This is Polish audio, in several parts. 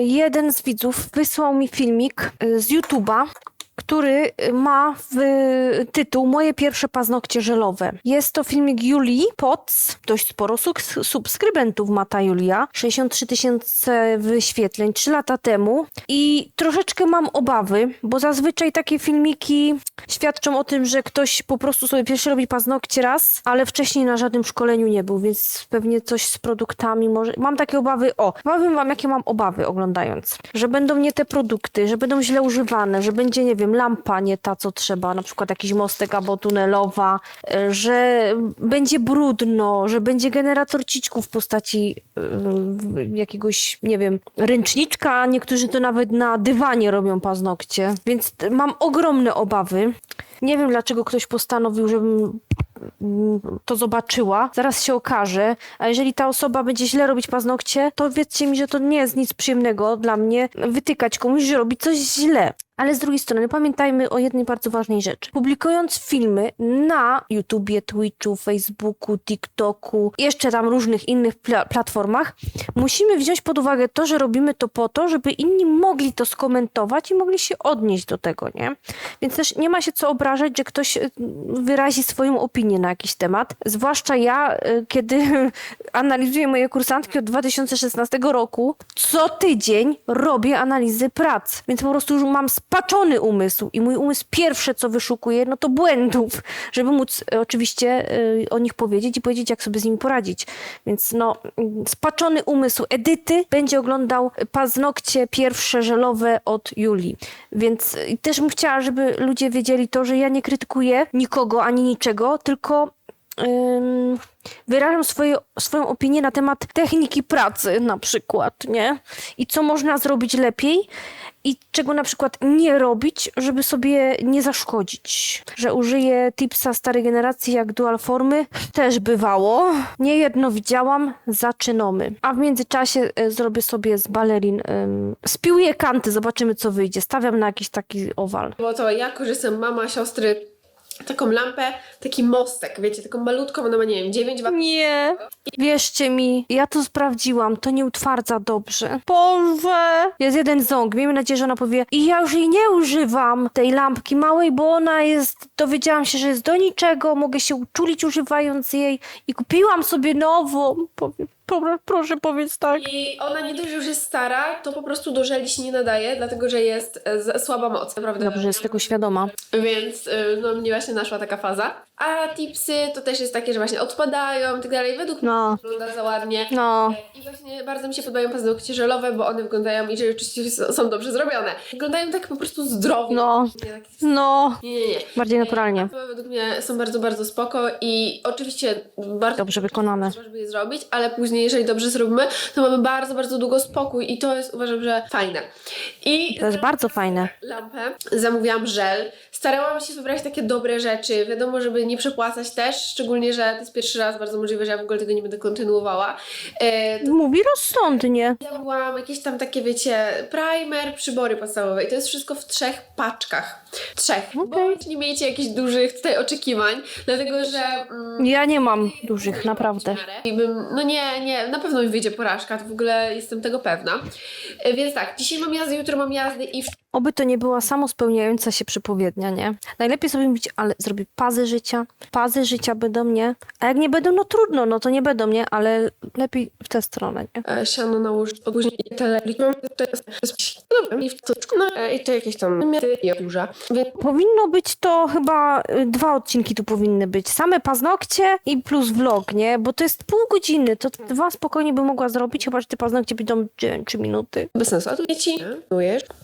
jeden z widzów wysłał mi filmik y, z YouTube'a, który ma w tytuł Moje pierwsze paznokcie żelowe. Jest to filmik Julii Potts, dość sporo subskrybentów ma ta Julia, 63 tysiące wyświetleń 3 lata temu. I troszeczkę mam obawy, bo zazwyczaj takie filmiki świadczą o tym, że ktoś po prostu sobie pierwszy robi paznokcie raz, ale wcześniej na żadnym szkoleniu nie był, więc pewnie coś z produktami może... Mam takie obawy, o, powiem wam jakie mam obawy oglądając, że będą nie te produkty, że będą źle używane, że będzie, nie wiem, lampa nie ta, co trzeba, na przykład jakiś mostek albo tunelowa, e, że będzie brudno, że będzie generator ciczków w postaci e, jakiegoś, nie wiem, ręczniczka, niektórzy to nawet na dywanie robią paznokcie, więc mam ogromne obawy. Nie wiem, dlaczego ktoś postanowił, żebym mm, to zobaczyła. Zaraz się okaże. A jeżeli ta osoba będzie źle robić paznokcie, to wiedzcie mi, że to nie jest nic przyjemnego dla mnie wytykać komuś, że robi coś źle. Ale z drugiej strony pamiętajmy o jednej bardzo ważnej rzeczy. Publikując filmy na YouTubie, Twitchu, Facebooku, TikToku, jeszcze tam różnych innych pla- platformach, musimy wziąć pod uwagę to, że robimy to po to, żeby inni mogli to skomentować i mogli się odnieść do tego, nie? Więc też nie ma się co obrażać, że ktoś y, wyrazi swoją opinię na jakiś temat. Zwłaszcza ja, y, kiedy analizuję moje kursantki od 2016 roku, co tydzień robię analizy prac, więc po prostu już mam spaczony umysł i mój umysł pierwsze, co wyszukuje, no to błędów, żeby móc y, oczywiście y, o nich powiedzieć i powiedzieć, jak sobie z nimi poradzić. Więc no, spaczony umysł Edyty będzie oglądał paznokcie pierwsze żelowe od Julii. Więc y, też bym chciała, żeby ludzie wiedzieli to, że ja nie krytykuję nikogo ani niczego, tylko wyrażam swoje, swoją opinię na temat techniki pracy na przykład, nie? I co można zrobić lepiej i czego na przykład nie robić, żeby sobie nie zaszkodzić. Że użyję tipsa starej generacji jak dual formy, też bywało. Niejedno widziałam, zaczynamy. A w międzyczasie e, zrobię sobie z balerin, ym, spiłuję kanty, zobaczymy co wyjdzie. Stawiam na jakiś taki owal. Bo to ja korzystam, mama, siostry, taką lampę, taki mostek, wiecie, taką malutką, ona ma, nie wiem, 9 wat. Nie. Wierzcie mi, ja to sprawdziłam, to nie utwardza dobrze. Boże! Jest jeden ząg, miejmy nadzieję, że ona powie i ja już jej nie używam, tej lampki małej, bo ona jest, dowiedziałam się, że jest do niczego, mogę się uczulić używając jej i kupiłam sobie nową. Powie, pro- proszę powiedz tak. I ona nie dość, że już jest stara, to po prostu do żeli się nie nadaje, dlatego że jest e, słaba moc, naprawdę. Dobrze, jest tego świadoma. Więc y, no, mnie właśnie naszła taka faza. A tipsy to też jest takie, że właśnie odpadają i tak dalej. Według No. mnie wygląda za ładnie. No, I właśnie bardzo mi się podobają paznokcie żelowe, bo one wyglądają i rzeczywiście s- są dobrze zrobione. Wyglądają tak po prostu zdrowo. no, Nie, tak, no. nie, nie, nie. Bardziej naturalnie. E, Według mnie są bardzo, bardzo spoko i oczywiście bardzo Dobrze wykonane. trzeba, żeby je zrobić, ale później, jeżeli dobrze zrobimy, to mamy bardzo, bardzo długo spokój i to jest uważam, że fajne. I To jest bardzo fajne. lampę, zamówiłam żel. Starałam się wybrać takie dobre rzeczy. Wiadomo, żeby nie przepłacać też, szczególnie, że to jest pierwszy raz, bardzo możliwe, że ja w ogóle tego nie będę kontynuowała. E, to Mówi rozsądnie. zamówiłam jakieś tam takie, wiecie, primer, przybory podstawowe i to jest wszystko w trzech paczkach. Trzech. Bo nie miejcie jakichś dużych tutaj oczekiwań, dlatego że... Mm, Ja nie mam dużych, naprawdę. i bym, no nie, nie, na pewno mi wyjdzie porażka, to w ogóle jestem tego pewna. E, Więc tak, dzisiaj mam jazdy, jutro mam jazdy i w Oby to nie była samospełniająca się przepowiednia, nie? Najlepiej sobie mówić, ale zrobię pazy życia. Pazy życia będą, nie? A jak nie będą, no trudno, no to nie będą, nie? Ale lepiej w tę stronę, nie? e, siano później telefon, to jest dobra, i w tuczku, no e, i to jakieś tam miary i. Więc Powinno być to chyba y, dwa odcinki tu powinny być. Same paznokcie i plus vlog, nie? Bo to jest pół godziny, to dwa spokojnie by mogła zrobić, chyba że te paznokcie będą 3 minuty. bez sensu, a tu dzieci?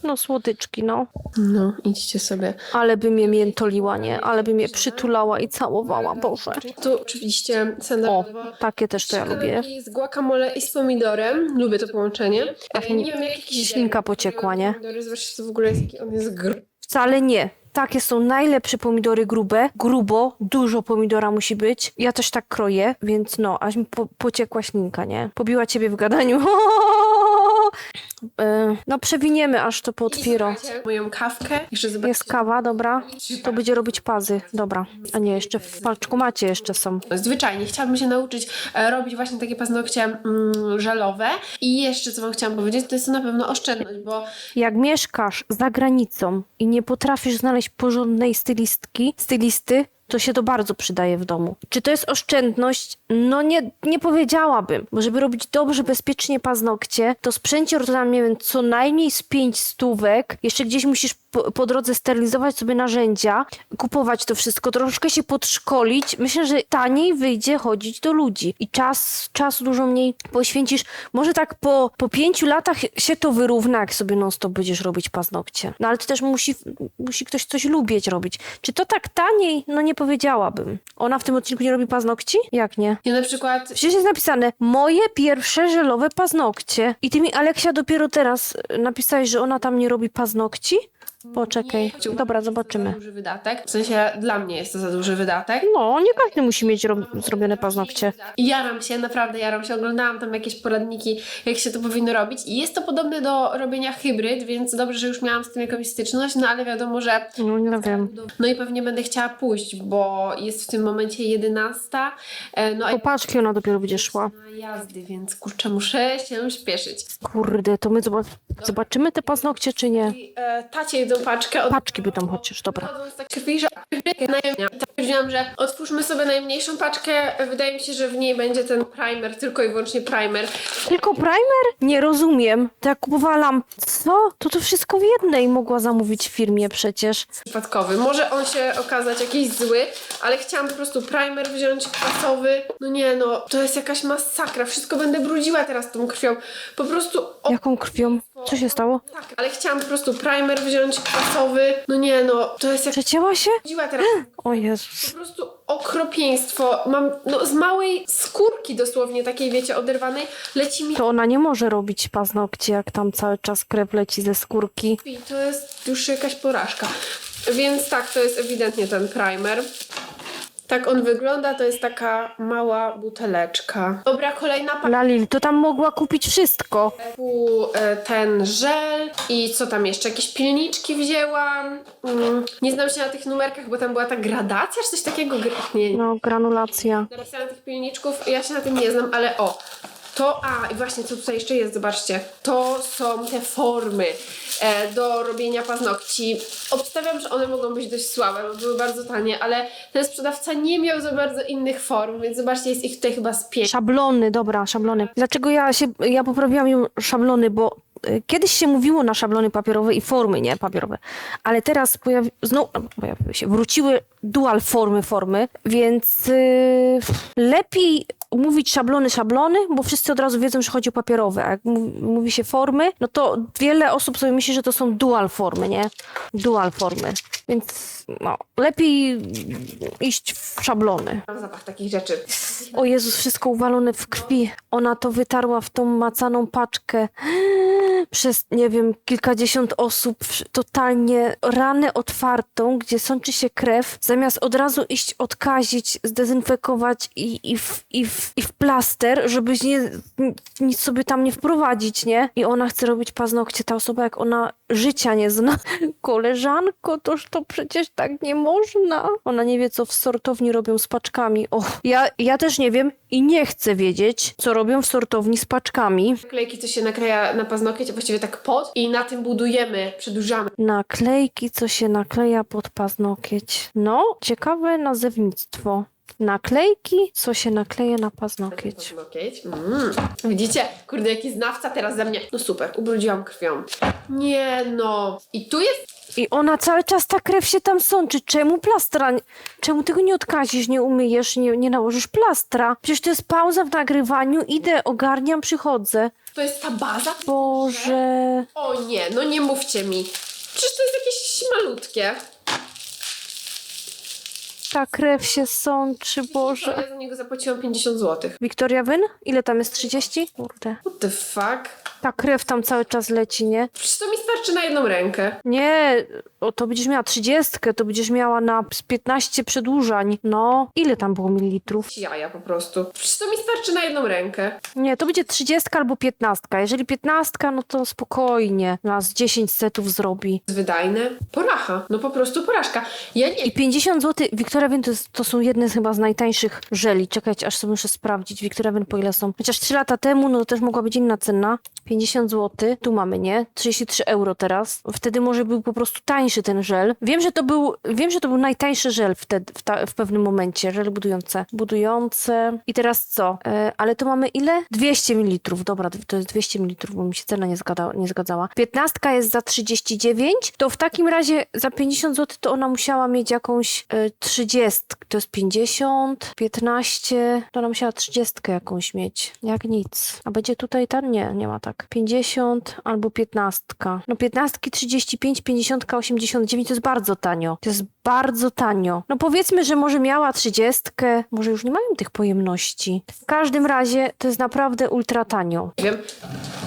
No słodyczki, no. No, idźcie sobie. Ale by mnie miętoliła, nie? Ale by mnie przytulała i całowała, Boże. Tu oczywiście O, takie też to ja lubię. Szklanki z guacamole i z pomidorem. Lubię to połączenie. Mi nie wiem, jak jakiś ślinka pociekła, nie? Pomidory, to w ogóle jest on jest gr... Wcale nie. Takie są najlepsze pomidory grube. Grubo, dużo pomidora musi być. Ja też tak kroję, więc no, aż mi po pociekła ślinka, nie? Pobiła ciebie w gadaniu. E, no przewiniemy aż to pod piro. moją kawkę. Jeszcze zobaczcie. Jest kawa, dobra. To będzie robić pazy, dobra. A nie, jeszcze w palczkomacie jeszcze są. Zwyczajnie chciałabym się nauczyć e, robić właśnie takie paznokcie mm, żelowe. I jeszcze co wam chciałam powiedzieć, to jest to na pewno oszczędność, bo Jak mieszkasz za granicą i nie potrafisz znaleźć porządnej stylistki, stylisty, to się to bardzo przydaje w domu. Czy to jest oszczędność? No nie, nie powiedziałabym, bo żeby robić dobrze, bezpiecznie paznokcie, to sprzęcior to tam, nie wiem, co najmniej z pięć stówek, jeszcze gdzieś musisz po, po drodze sterylizować sobie narzędzia, kupować to wszystko, troszkę się podszkolić. Myślę, że taniej wyjdzie chodzić do ludzi i czas, czas dużo mniej poświęcisz. Może tak po, po pięciu latach się to wyrówna, jak sobie non stop będziesz robić paznokcie. No ale to też musi, musi ktoś coś lubić robić. Czy to tak taniej? No nie powiedziałabym. Ona w tym odcinku nie robi paznokci? Jak nie? ja na przykład Przecież jest napisane moje pierwsze żelowe paznokcie. I ty mi, Aleksia, dopiero teraz napisałeś, że ona tam nie robi paznokci? Poczekaj. Dobra, zobaczymy. duży wydatek. W sensie dla mnie jest to za duży wydatek. No, nie każdy musi mieć ro- zrobione paznokcie. I jaram się, naprawdę jaram się. Oglądałam tam jakieś poradniki, jak się to powinno robić. I jest to podobne do robienia hybryd, więc dobrze, że już miałam z tym jakąś styczność, no ale wiadomo, że No, nie wiem. no i pewnie będę chciała pójść, bo jest w tym momencie 11. e, No a Po paczki ona dopiero będzie szła. na jazdy, więc kurczę, muszę się śpieszyć. Kurde, to my zobac- zobaczymy te paznokcie, czy nie? I, e, tacie jedną paczkę. Od... Paczki by tam chociaż, dobra. Tak. Tak powiedziałam, że otwórzmy sobie najmniejszą paczkę. Wydaje mi się, że w niej będzie ten primer, tylko i wyłącznie primer. Tylko primer? Nie rozumiem. To jak kupowała lamp... Co? To to wszystko w jednej mogła zamówić w firmie przecież. przypadkowy. Może on się okazać jakiś zły, ale chciałam po prostu primer wziąć kwasowy. No nie no, to jest jakaś masakra. Wszystko będę brudziła teraz tą krwią. Po prostu o, Jaką krwią? Co się stało? tak, ale chciałam po prostu primer wziąć kwasowy. No nie no, to jest jak Przecięła się? brudziła teraz. O Jezus. Po prostu okropieństwo. Mam no, z małej skórki dosłownie takiej, wiecie, oderwanej, leci mi To ona nie może robić paznokci, jak tam cały czas krew leci ze skórki. I to jest już jakaś porażka. Więc tak, to jest ewidentnie ten primer. Tak on wygląda, to jest taka mała buteleczka. Dobra, kolejna paczka. Lalil, to tam mogła kupić wszystko. Tu e, ten żel i co tam jeszcze? Jakieś pilniczki wzięłam. Mm, nie znam się na tych numerkach, bo tam była ta gradacja, czy coś takiego? Gr- Nie, No, granulacja. napisałam tych pilniczków, ja się na tym nie znam, ale o. To, a i właśnie co tutaj jeszcze jest, zobaczcie. To są te formy do robienia paznokci. Obstawiam, że one mogą być dość słabe, bo były bardzo tanie, ale ten sprzedawca nie miał za bardzo innych form, więc zobaczcie, jest ich tutaj chyba z pięć. Szablony, dobra, szablony. Dlaczego ja się, ja poprawiłam ją szablony, bo y, kiedyś się mówiło na szablony papierowe i formy, nie, papierowe. Ale teraz pojawi, znowu, pojawiły się, wróciły dual formy, formy, więc y, lepiej mówić szablony, szablony, bo wszyscy od razu wiedzą, że chodzi o papierowe. A jak mówi, mówi się formy, no to wiele osób sobie myśli, że to są dual formy, nie? Dual formy. Więc no, lepiej iść w szablony. Mam zapach takich rzeczy. O Jezus, wszystko uwalone w krwi. Ona to wytarła w tą macaną paczkę. Przez, nie wiem, kilkadziesiąt osób, totalnie ranę otwartą, gdzie sączy się krew, zamiast od razu iść odkazić, zdezynfekować i, i, w, i, w, i w plaster, żeby nie, nic sobie tam nie wprowadzić, nie? I ona chce robić paznokcie. Ta osoba, jak ona życia nie zna. Koleżanko, toż to przecież tak nie można. Ona nie wie, co w sortowni robią z paczkami. O, ja, ja też nie wiem i nie chcę wiedzieć, co robią w sortowni z paczkami. Klejki, co się nakleja na paznokieć, właściwie tak pod i na tym budujemy, przedłużamy. Naklejki, co się nakleja pod paznokieć. No, ciekawe nazewnictwo. Naklejki, co się nakleja na paznokieć. Paznokieć. Mm. Widzicie? Kurde, jaki znawca teraz ze mnie. No super, ubrudziłam krwią. Nie no. I tu jest I ona cały czas ta krew się tam sączy. Czemu plastra? Czemu tego nie odkazisz, nie umyjesz, nie, nie nałożysz plastra? Przecież to jest pauza w nagrywaniu, idę, ogarniam, przychodzę. To jest ta baza? Boże. O nie, no nie mówcie mi. Przecież to jest jakieś malutkie. Ta krew się sączy, Boże. Ja za niego zapłaciłam 50 zł. Wiktoria Wyn? Ile tam jest? 30? Kurde. What the fuck? Ta krew tam cały czas leci, nie? Przecież to mi starczy na jedną rękę. Nie, o, to będziesz miała trzydziestkę, to będziesz miała na z 15 przedłużań. No, ile tam było mililitrów? Jaja po prostu. Przecież to mi starczy na jedną rękę. Nie, to będzie trzydziestka albo piętnastka. Jeżeli piętnastka, no to spokojnie. Nas 10 setów zrobi. Wydajne. Poracha. No po prostu porażka. Ja nie I 50 zł, Wiktoria Wyn to, jest, to są jedne z chyba z najtańszych żeli. Czekajcie, aż sobie muszę sprawdzić. Wiktoria Wyn po ile są. Chociaż 3 lata temu, no to też mogła być inna cena. 50 zł. Tu mamy, nie? 33 euro teraz. Wtedy może był po prostu tańszy ten żel. Wiem, że to był, wiem, że to był najtańszy żel wtedy, w, ta, w pewnym momencie. Żel budujące. Budujące. I teraz co? E, ale to mamy ile? 200 ml. Dobra, to jest 200 ml, bo mi się cena nie, zgada, nie zgadzała. 15 jest za 39. To w takim razie za 50 zł to ona musiała mieć jakąś e, 30. To jest 50, 15. To ona musiała 30 jakąś mieć. Jak nic. A będzie tutaj ta? Nie, nie ma tak. 50 albo 15. No 15, 35, 50, 89 to jest bardzo tanio. To jest bardzo tanio. No powiedzmy, że może miała 30, może już nie mają tych pojemności. W każdym razie to jest naprawdę ultra tanio. wiem.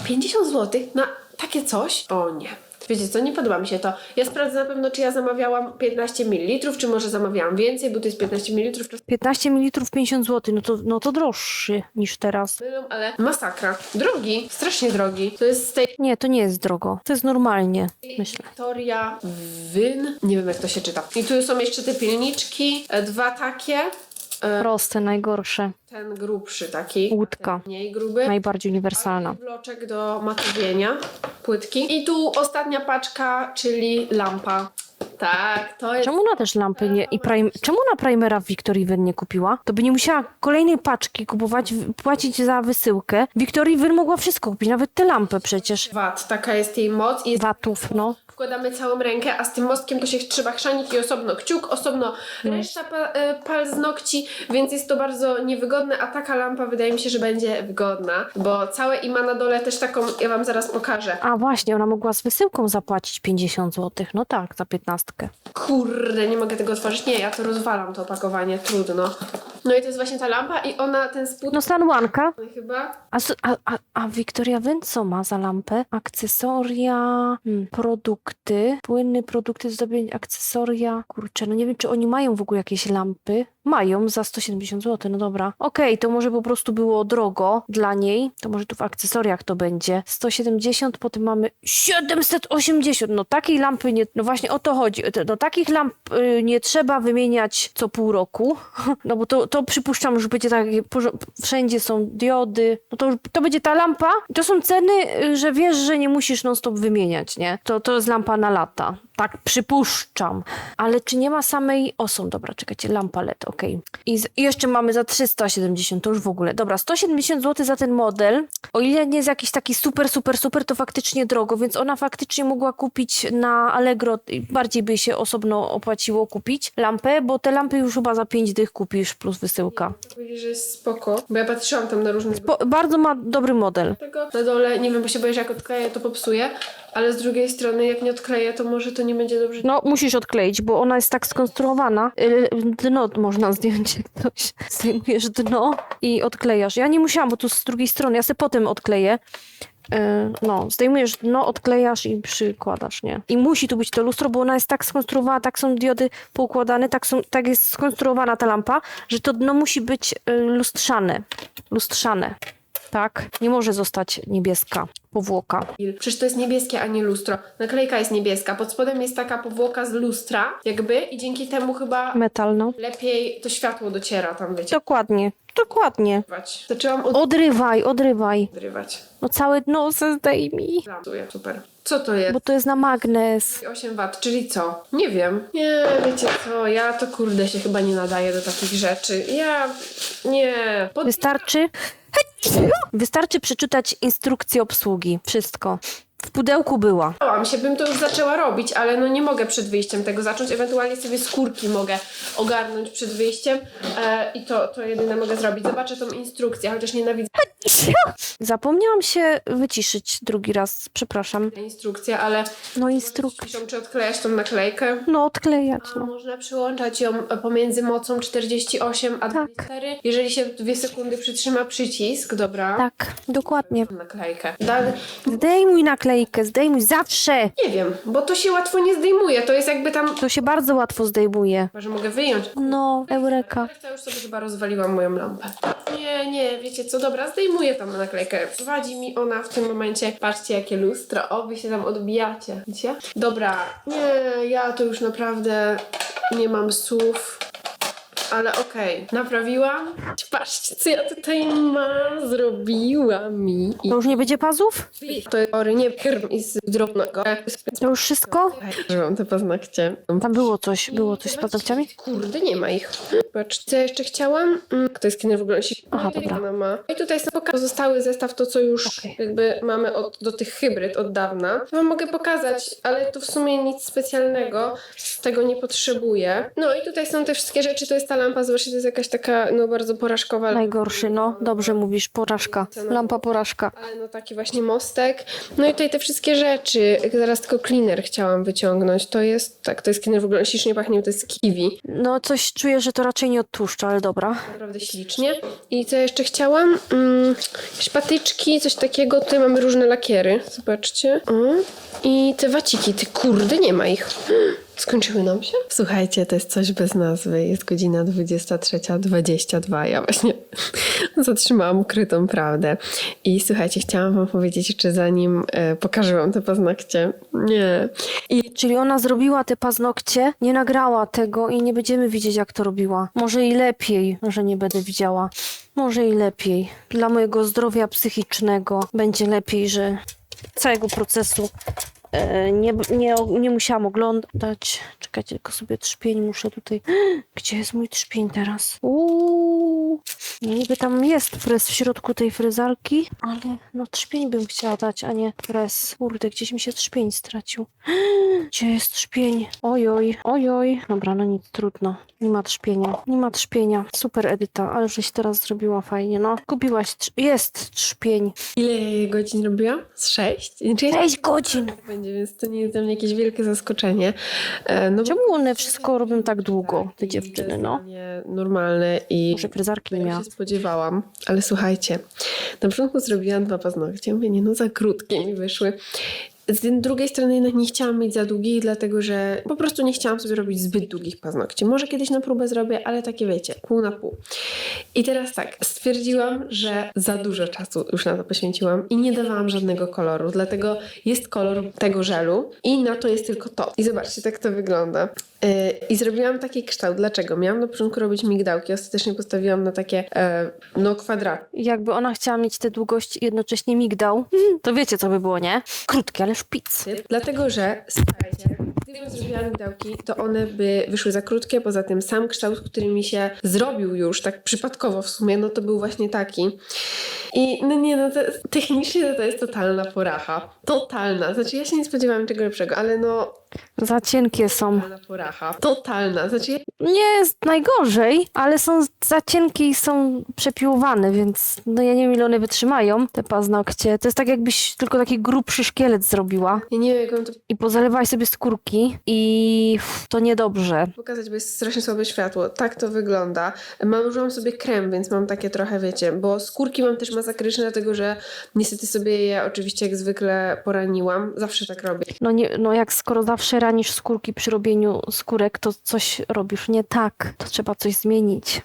50 zł na takie coś? O nie. Wiecie co, nie podoba mi się to. Ja sprawdzę na pewno, czy ja zamawiałam 15 ml, czy może zamawiałam więcej, bo to jest 15 ml. 15 ml 50 zł, no to, no to droższy niż teraz. Mylą, ale masakra. Drogi, strasznie drogi. To jest z tej Nie, to nie jest drogo. To jest normalnie, myślę. Victoria Wyn. Nie wiem, jak to się czyta. I tu są jeszcze te pilniczki, e, dwa takie. E, Proste, najgorsze. Ten grubszy taki. Łódka. Ten mniej gruby. Najbardziej uniwersalna. Bloczek do matowienia, płytki. I tu ostatnia paczka, czyli lampa. Tak, to jest. Czemu ona też lampy nie... i prime, Czemu ona primera w Victorii Wyn nie kupiła? To by nie musiała kolejnej paczki kupować, w- płacić za wysyłkę. Victorii Wyn mogła wszystko kupić, nawet te lampy przecież. Wat, taka jest jej moc. I jest Watów, no. Wkładamy całą rękę, a z tym mostkiem to się trzeba chrzanić i osobno kciuk, osobno reszta pa, e, paznokci, więc jest to bardzo niewygodne, a taka lampa wydaje mi się, że będzie wygodna, bo całe i ma na dole też taką, ja wam zaraz pokażę. A właśnie, ona mogła z wysyłką zapłacić 50 zł. No tak, za 15. Kurde, nie mogę tego otworzyć. Nie, ja to rozwalam, to opakowanie, trudno. No i to jest właśnie ta lampa i ona, ten spód No Sanłanka. chyba, A, a, a, a Wiktoria Wyn co ma za lampę? Akcesoria, hmm, produkty, płynne produkty, zdobień, akcesoria. Kurczę, no nie wiem, czy oni mają w ogóle jakieś lampy. Mają za 170 zł, no dobra. Okej, to może po prostu było drogo dla niej. To może tu w akcesoriach to będzie. 170, potem mamy 780. No takiej lampy nie, no właśnie o to chodzi. No takich lamp y, nie trzeba wymieniać co pół roku. No bo to, to przypuszczam, że będzie tak, porzo- wszędzie są diody. No to, to będzie ta lampa. To są ceny, y, że wiesz, że nie musisz non stop wymieniać, nie? To, to jest lampa na lata. Tak przypuszczam. Ale czy nie ma samej... O, są, dobra, czekajcie, lampa LED, okej. I, z- I jeszcze mamy za 370, to już w ogóle. Dobra, 170 zł za ten model. O ile nie jest jakiś taki super, super, super, to faktycznie drogo, więc ona faktycznie mogła kupić na Allegro, bardziej by się osobno opłaciło kupić lampę, bo te lampy już chyba za 5 dych kupisz plus wysyłka. powiedzieli, że jest spoko, bo ja patrzyłam tam na różne Bo, bardzo ma dobry model. tego. Na dole, nie wiem, bo się boję, że jak odkleję, to popsuję, ale z drugiej strony, jak nie odkleję, to może to nie będzie dobrze. No, musisz odkleić, bo ona jest tak skonstruowana. Y, Dno można zdjąć, jak ktoś zdejmujesz dno i odklejasz. Ja nie musiałam, bo tu z drugiej strony, ja sobie potem odkleję. Y, No, zdejmujesz dno, odklejasz i przykładasz, nie? I musi tu być to lustro, bo ona jest tak skonstruowana, tak są diody poukładane, tak, są, tak jest skonstruowana ta lampa, że to dno musi być y, lustrzane. Lustrzane. Tak? Nie może zostać niebieska powłoka. Przecież to jest niebieskie, a nie lustro. Naklejka jest niebieska, pod spodem jest taka powłoka z lustra, jakby, i dzięki temu chyba Metal, no. lepiej to światło dociera tam, wiecie. Dokładnie, dokładnie. Zaczęłam Odrywaj, odrywaj. odrywać. No całe dno se zdejmij. Lampuję, super. Co to jest? Bo to jest na magnes. 8 W, czyli co? Nie wiem. Nie, wiecie co, ja to kurde się chyba nie nadaję do takich rzeczy. Ja, nie. Pod... Wystarczy... Wystarczy przeczytać instrukcję obsługi. Wszystko. W pudełku była. Bałam się, bym to już zaczęła robić, ale no nie mogę przed wyjściem tego zacząć. Ewentualnie sobie skórki mogę ogarnąć przed wyjściem e, i to, to jedyne mogę zrobić. Zobaczę tą instrukcję, chociaż nienawidzę. Zapomniałam się wyciszyć drugi raz, przepraszam. Instrukcja, ale No instrukcja. piszą, czy odklejasz tą naklejkę. No odklejać, A no. można przyłączać ją pomiędzy mocą 48 a Tak. 24. Jeżeli się dwie sekundy przytrzyma przycisk, dobra. Tak, dokładnie. Naklejkę. Dalej, Zdejmuj naklejkę, zdejmuj zawsze. nie wiem, bo to się łatwo nie zdejmuje. To jest jakby tam. To się bardzo łatwo zdejmuje. Chyba, że mogę wyjąć. No, eureka. Ja już sobie chyba rozwaliłam moją lampę. Nie, nie, wiecie co, dobra, zdejmuję tam naklejkę. Prowadzi mi ona w tym momencie. Patrzcie, jakie lustro. O, wy się tam odbijacie. Widzicie? Dobra, nie, ja to już naprawdę nie mam słów. Ale okej, naprawiłam. Patrzcie, co ja tutaj mam. Zrobiła mi. I To już nie będzie pazów? to jest ory, nie krm i z drobnego. To już wszystko? Użyłam te paznokcie. Tam było coś, było coś z paznokciami? Kurde, nie ma ich. Patrz, co ja jeszcze chciałam? Mm, To jest skinner w ogóle. Aha, No i dobra. Ona ma. I tutaj są poka- pozostały zestaw, to co już Okej. jakby mamy od, do tych hybryd od dawna. Wam mogę pokazać, ale to w sumie nic specjalnego. Z tego nie potrzebuję. No i tutaj są te wszystkie rzeczy. To jest ta lampa, zobaczcie, to jest jakaś taka no bardzo porażkowa. Najgorszy, no. Dobrze mówisz, porażka. Lampa porażka. Ale no taki właśnie mostek. No i tutaj te wszystkie rzeczy. Zaraz tylko cleaner chciałam wyciągnąć. To jest, tak, to jest cleaner w ogóle ślicznie pachnie, to jest kiwi. No coś czuję, że to raczej nie odtłuszcza, ale dobra. Naprawdę ślicznie. I co jeszcze chciałam? Mm, patyczki, coś takiego. Tutaj mamy różne lakiery. Zobaczcie. O. I te waciki. Ty kurde, nie ma ich. Skończyły nam się? Słuchajcie, to jest coś bez nazwy. Jest godzina 23.22. Ja właśnie zatrzymałam ukrytą prawdę. I słuchajcie, chciałam wam powiedzieć jeszcze zanim e, pokażę wam te paznokcie. Nie. I Czyli ona zrobiła te paznokcie, nie nagrała tego i nie będziemy widzieć, jak to robiła. Może i lepiej, że nie będę widziała. Może i lepiej. Dla mojego zdrowia psychicznego będzie lepiej, że całego procesu nie, nie, nie musiałam oglądać. Czekajcie, tylko sobie trzpień muszę tutaj. Gdzie jest mój trzpień teraz? Uuu. No niby tam jest frez w środku tej frezarki, ale no trzpień bym chciała dać, a nie frez. Kurde, gdzieś mi się trzpień stracił. Gdzie jest trzpień? Ojoj, ojoj. Dobra, no nic, trudno. Nie ma trzpienia. Nie ma trzpienia. Super Edyta, ale żeś teraz zrobiła fajnie, no. Kupiłaś, trz- jest trzpień. ile godzin robiłam? Z sześć? Czy ja 6 godzin. Będzie, więc to nie jest dla mnie jakieś wielkie zaskoczenie. E, No Czemu one wszystko robią tak długo, te dziewczyny, no? normalne i Może frezarki nie ja miała. się spodziewałam. Ale słuchajcie, na początku zrobiłam dwa paznokcie. Mówię, nie no, za krótkie mi wyszły. Z drugiej strony jednak nie chciałam mieć za długich, dlatego że po prostu nie chciałam sobie robić zbyt długich paznokci. Może kiedyś na próbę zrobię, ale takie wiecie, pół na pół. I teraz tak, stwierdziłam, że za dużo czasu już na to poświęciłam i nie dawałam żadnego koloru, dlatego jest kolor tego żelu i na to jest tylko to. I zobaczcie, tak to wygląda. Yy, I zrobiłam taki kształt. Dlaczego? Miałam na początku robić migdałki, ostatecznie postawiłam na takie e, no kwadraty. Jakby ona chciała mieć tę długość jednocześnie migdał, to wiecie, co by było, nie? Krótkie, ale szpic. Dlatego, że słuchajcie, gdybym zrobiła migdałki, to one by wyszły za krótkie. Poza tym sam kształt, który mi się zrobił już, tak przypadkowo w sumie, no to był właśnie taki. I no nie, no to, technicznie to jest totalna poracha. Totalna. Znaczy ja się nie spodziewałam czego lepszego, ale no Za cienkie są. totalna poracha. Totalna. Znaczy Nie jest najgorzej, ale są za cienkie i są przepiłowane, więc no ja nie wiem, ile one wytrzymają, te paznokcie. To jest tak, jakbyś tylko taki grubszy szkielet zrobiła ja nie wiem, jak mam to i pozalewałaś sobie skórki i uff, to niedobrze. pokazać, bo jest strasznie słabe światło. Tak to wygląda. Mam, użyłam sobie krem, więc mam takie trochę, wiecie, bo skórki mam też masakryczne, dlatego że niestety sobie je oczywiście jak zwykle poraniłam. Zawsze tak robię. No, nie, no jak skoro zawsze ranisz skórki przy robieniu skórek, to coś robisz nie tak. To trzeba coś zmienić.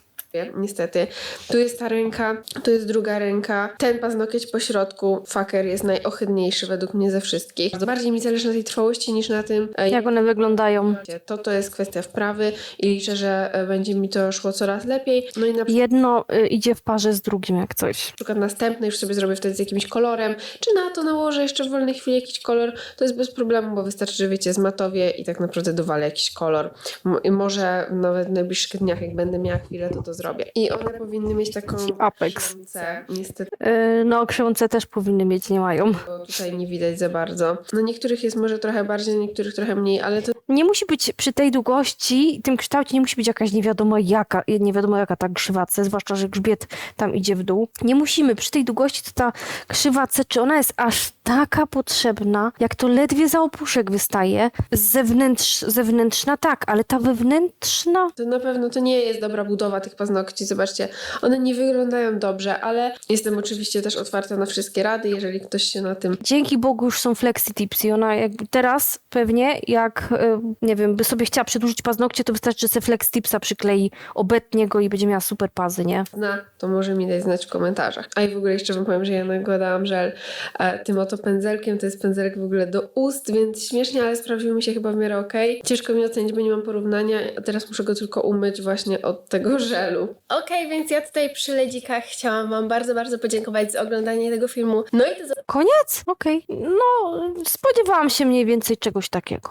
Niestety. Tu jest ta ręka, tu jest druga ręka. Ten paznokieć po środku, fucker, jest najohydniejszy według mnie ze wszystkich. Bardziej mi zależy na tej trwałości niż na tym, e, Jak one wyglądają? to to jest kwestia wprawy i liczę, że e, będzie mi to szło coraz lepiej. No i na Jedno y, idzie w parze z drugim, jak coś. przykład następne już sobie zrobię wtedy z jakimś kolorem, czy na to nałożę jeszcze w wolnej chwili jakiś kolor, to jest bez problemu, bo wystarczy, że wiecie, zmatowię i tak naprawdę dowalę jakiś kolor. M- może nawet w najbliższych dniach, jak będę miała chwilę, to to zrobię. I one powinny mieć taką Apex. krzącę, niestety, Y, no, krzące też powinny mieć, nie mają. bo tutaj nie widać za bardzo. No niektórych jest może trochę bardziej, niektórych trochę mniej, ale to nie musi być przy tej długości, tym kształcie nie musi być jakaś nie wiadomo jaka, nie wiadomo jaka ta krzywa C, zwłaszcza, że grzbiet tam idzie w dół. Nie musimy przy tej długości, to ta krzywa C, czy ona jest aż taka potrzebna, jak to ledwie za opuszek wystaje. Zewnętrz, zewnętrzna tak, ale ta wewnętrzna To na pewno to nie jest dobra budowa tych paznokci. Zobaczcie, one nie wyglądają dobrze, ale jestem oczywiście też otwarta na wszystkie rady, jeżeli ktoś się na tym Dzięki Bogu już są flexi tips i ona jakby teraz pewnie jak, y, nie wiem, by sobie chciała przedłużyć paznokcie, to wystarczy, że se flex tipsa przyklei, obetnie go i będzie miała super pazy, nie? zna, to może mi dać znać w komentarzach. A i w ogóle jeszcze wam powiem, że ja nakładałam żel e, tym oto pędzelkiem. To jest pędzelek w ogóle do ust, więc śmiesznie, ale sprawdził mi się chyba w miarę okej. Ciężko mi ocenić, bo nie mam porównania, a teraz muszę go tylko umyć właśnie od tego żelu. Okej, więc ja tutaj przy ledzikach chciałam wam bardzo, bardzo podziękować za oglądanie tego filmu. No i do Koniec? Okej. No, spodziewałam się mniej więcej czegoś takiego.